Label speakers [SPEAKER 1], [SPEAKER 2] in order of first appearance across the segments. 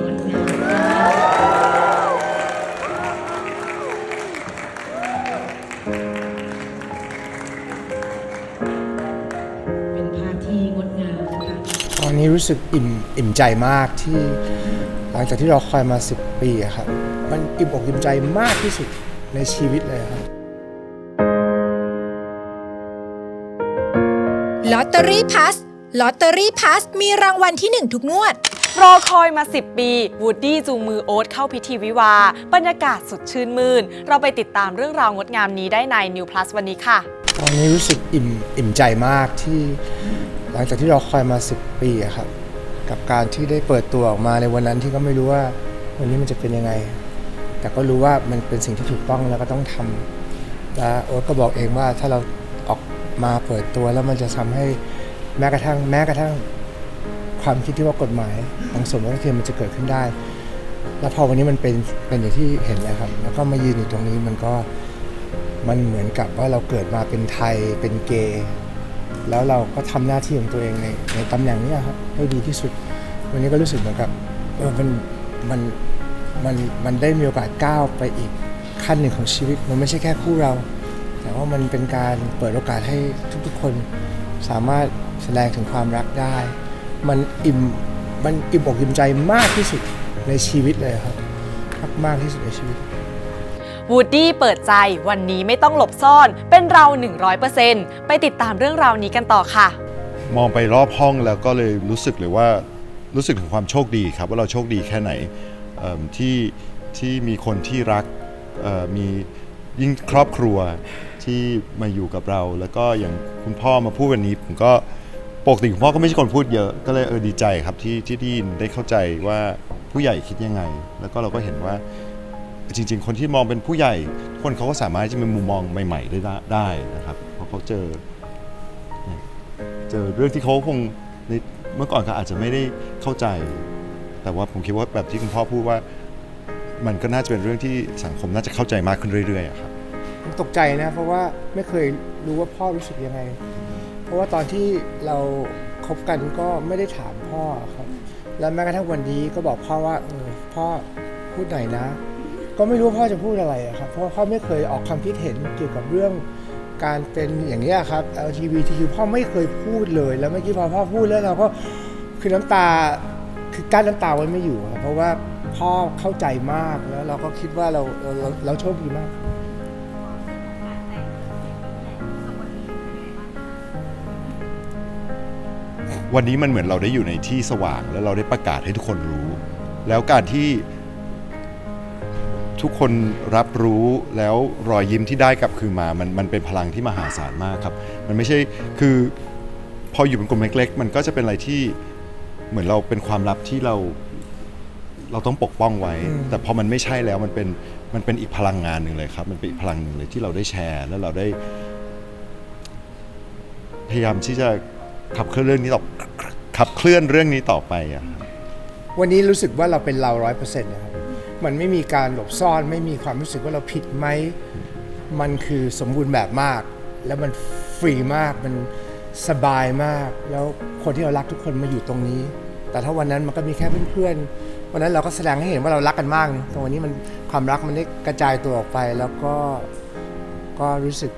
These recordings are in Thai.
[SPEAKER 1] งดงามค่ะเป็นภาพที่งดงามค่ะ
[SPEAKER 2] ตอนนี้รู้สึกอิ่มอิ่มใจมากที่หลังจากที่เราคอยมา 10 ปีอะครับมันอิ่มอกอิ่มใจมากที่สุดในชีวิตเลยครับ
[SPEAKER 3] ลอตเตอรี่พัสลอตเตอรี่พัสมีรางวัลที่ 1 ทุกงวด
[SPEAKER 4] รอคอยมา 10 ปีวูดดี้จูงมือโอ๊ตเข้าพิธีวิวา บรรยากาศสดชื่นมื่น เราไปติดตามเรื่องราวงดงามนี้ได้ใน New Plus วันนี้ค่ะ
[SPEAKER 2] ตอนนี้รู้สึกอิ่มอิ่มใจมากที่หลังจากที่เราคอยมา 10 ปีอะครับกับการที่ได้เปิดตัวออกมาในวันนั้นที่ก็ไม่รู้ว่าวันนี้มันจะเป็นยังไง แต่ก็รู้ว่ามันเป็นสิ่งที่ถูกต้องแล้วก็ต้องทำและโอ๊ตก็บอกเองว่าถ้าเราออกมาเปิดตัวแล้วมันจะทำให้แม้กระทั่งแม้กระทั่ง ความคิดที่ว่ากฎหมายของสมรสเทียมมันจะเกิดขึ้นได้ แล้วพอวันนี้มันเป็นเป็นอย่างที่เห็นนะครับ แล้วก็มายืนอยู่ตรงนี้มันก็มันเหมือนกับว่าเราเกิดมาเป็นไทยเป็นเกย์แล้วเราก็ทำหน้าที่ของตัวเองในในตำแหน่งนี้ครับให้ดีที่สุด วันนี้ก็รู้สึกเหมือนกับเออมันมันมันมันได้มีโอกาสก้าวไปอีกขั้นหนึ่งของชีวิต มันไม่ใช่แค่คู่เรา แต่ว่ามันเป็นการเปิดโอกาสให้ทุกๆคนสามารถแสดงถึงความรักได้ มันอิ่มมันอิ่มอกอิ่มใจมากที่สุดในชีวิตเลยครับมากๆที่สุดในชีวิต
[SPEAKER 4] วูดดี้เปิดใจวันนี้ไม่ต้องหลบซ่อนเป็นเรา 100%ไปติดตามเรื่องราวนี้กันต่อค่ะ
[SPEAKER 5] มองไปรอบห้องแล้วก็เลยรู้สึกเลยว่ารู้สึกถึงความโชคดีครับว่าเราโชคดีแค่ไหนเอิ่มที่ที่มีคนที่รักเอ่อมียิ่งครอบครัวที่มาอยู่กับเรา แล้วก็อย่างคุณพ่อมาพูดวันนี้ผมก็ ปกติคุณพ่อก็ไม่ใช่คนพูดเยอะก็เลยเออดีใจครับที่ที่ได้ยินได้เข้าใจว่าผู้ใหญ่คิดยังไง แล้วก็เราก็เห็นว่า จริง ๆ คนที่มองเป็นผู้ใหญ่ คนเขาก็สามารถจะมีมุมมองใหม่ ๆ ได้ได้นะครับเพราะเขาเจอ เจอเรื่องที่เขาคงในเมื่อก่อนเขาอาจจะไม่ได้เข้าใจ แต่ว่าผมคิดว่าแบบที่คุณพ่อพูดว่ามันก็น่าจะเป็นเรื่องที่สังคมน่าจะเข้าใจมากขึ้นเรื่อยๆครับ
[SPEAKER 2] ตกใจนะเพราะว่าไม่เคยรู้ว่าพ่อรู้สึกยังไง เพราะว่าตอนที่เราคบกันก็ไม่ได้ถามพ่อครับ แล้วแม้กระทั่งวันนี้ก็บอกพ่อว่าเออพ่อพูดหน่อยนะ ก็ไม่รู้พ่อจะพูดอะไรครับ เพราะพ่อไม่เคยออกความคิดเห็นเกี่ยวกับเรื่องการเป็นอย่างนี้ครับ LGBTQ พ่อไม่เคยพูดเลย แล้วเมื่อกี้พอพ่อพูดแล้วเราก็คือน้ำตาคือกั้นน้ำตาไว้ไม่อยู่ครับเพราะว่าพ่อเข้าใจมากแล้วเราก็คิดว่าเราเราเราโชคดีมาก
[SPEAKER 5] วันนี้มันเหมือนเราได้อยู่ในที่สว่างแล้วเราได้ประกาศให้ทุกคนรู้ แล้วการที่ทุกคนรับรู้แล้วรอยยิ้มที่ได้กลับคืนมา มันมันเป็นพลังที่มหาศาลมากครับ มันไม่ใช่คือพออยู่เป็นกลุ่มเล็กๆ มันก็จะเป็นอะไรที่เหมือนเราเป็นความลับที่เราเราต้องปกป้องไว้
[SPEAKER 2] อืม
[SPEAKER 5] แต่พอมันไม่ใช่แล้วมันเป็นมันเป็นอีกพลังงานหนึ่งเลยครับ มันเป็นอีกพลังหนึ่งเลยที่เราได้แชร์ แล้วเราได้ พยายามที่จะ ขับเคลื่อนเรื่องนี้ต่อขับเคลื่อนเรื่องนี้ต่อไปอะครับ
[SPEAKER 2] วันนี้รู้สึกว่าเราเป็นเราร้อยเปอร์เซ็นต์นะครับ มันไม่มีการหลบซ่อนไม่มีความรู้สึกว่าเราผิดไหม มันคือสมบูรณ์แบบมาก แล้วมันฟรีมาก มันสบายมาก แล้วคนที่เรารักทุกคนมาอยู่ตรงนี้ แต่ถ้าวันนั้นมันก็มีแค่เพื่อนๆ วันนั้นเราก็แสดงให้เห็นว่าเรารักกันมากนะแต่วันนี้มันความรักมันได้กระจายตัวออกไป แล้วก็ก็รู้สึก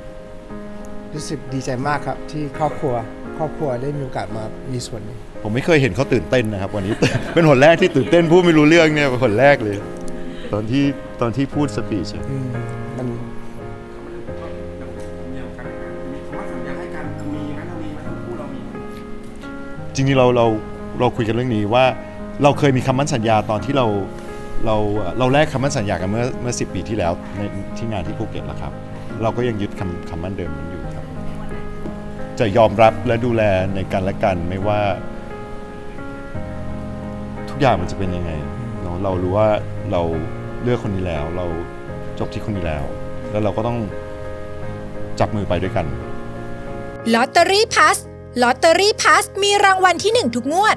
[SPEAKER 2] รู้สึกดีใจมากครับที่ครอบครัว ครอบครัวได้มีโอกาสมามีส่วนนี้
[SPEAKER 5] ผมไม่เคยเห็นเขาตื่นเต้นนะครับ วันนี้ เป็นคนแรกที่ตื่นเต้นพูดไม่รู้เรื่องเนี่ยเป็นคนแรกเลย ตอนที่ตอนที่พูดสปีช
[SPEAKER 2] อืมมัน
[SPEAKER 6] มีคำว่าสัญญาให้กันมีไหมเรามีไหมทั้งคู่เรามี
[SPEAKER 5] จริงๆเราเราเราคุยกันเรื่องนี้ว่าเราเคยมีคำมั่นสัญญาตอนที่เราเราเราแลกคำมั่นสัญญากันเมื่อเมื่อสิปีที่แล้วในที่งานที่ภูเก็ตแล้วครับ เราก็ยังยึดคำคำมั่นเดิมนั้นอยู่ครับ จะยอมรับและดูแลในกันและกันไม่ว่า ทุกอย่างมันจะเป็นยังไงเนาะเรารู้ว่าเราเลือกคนนี้แล้ว เราจบที่คนนี้แล้ว แล้วเราก็ต้องจับมือไปด้วยกัน
[SPEAKER 3] ลอตเตอรี่พัสลอตเตอรี่พัสมีรางวัลที่ 1 ทุกงวด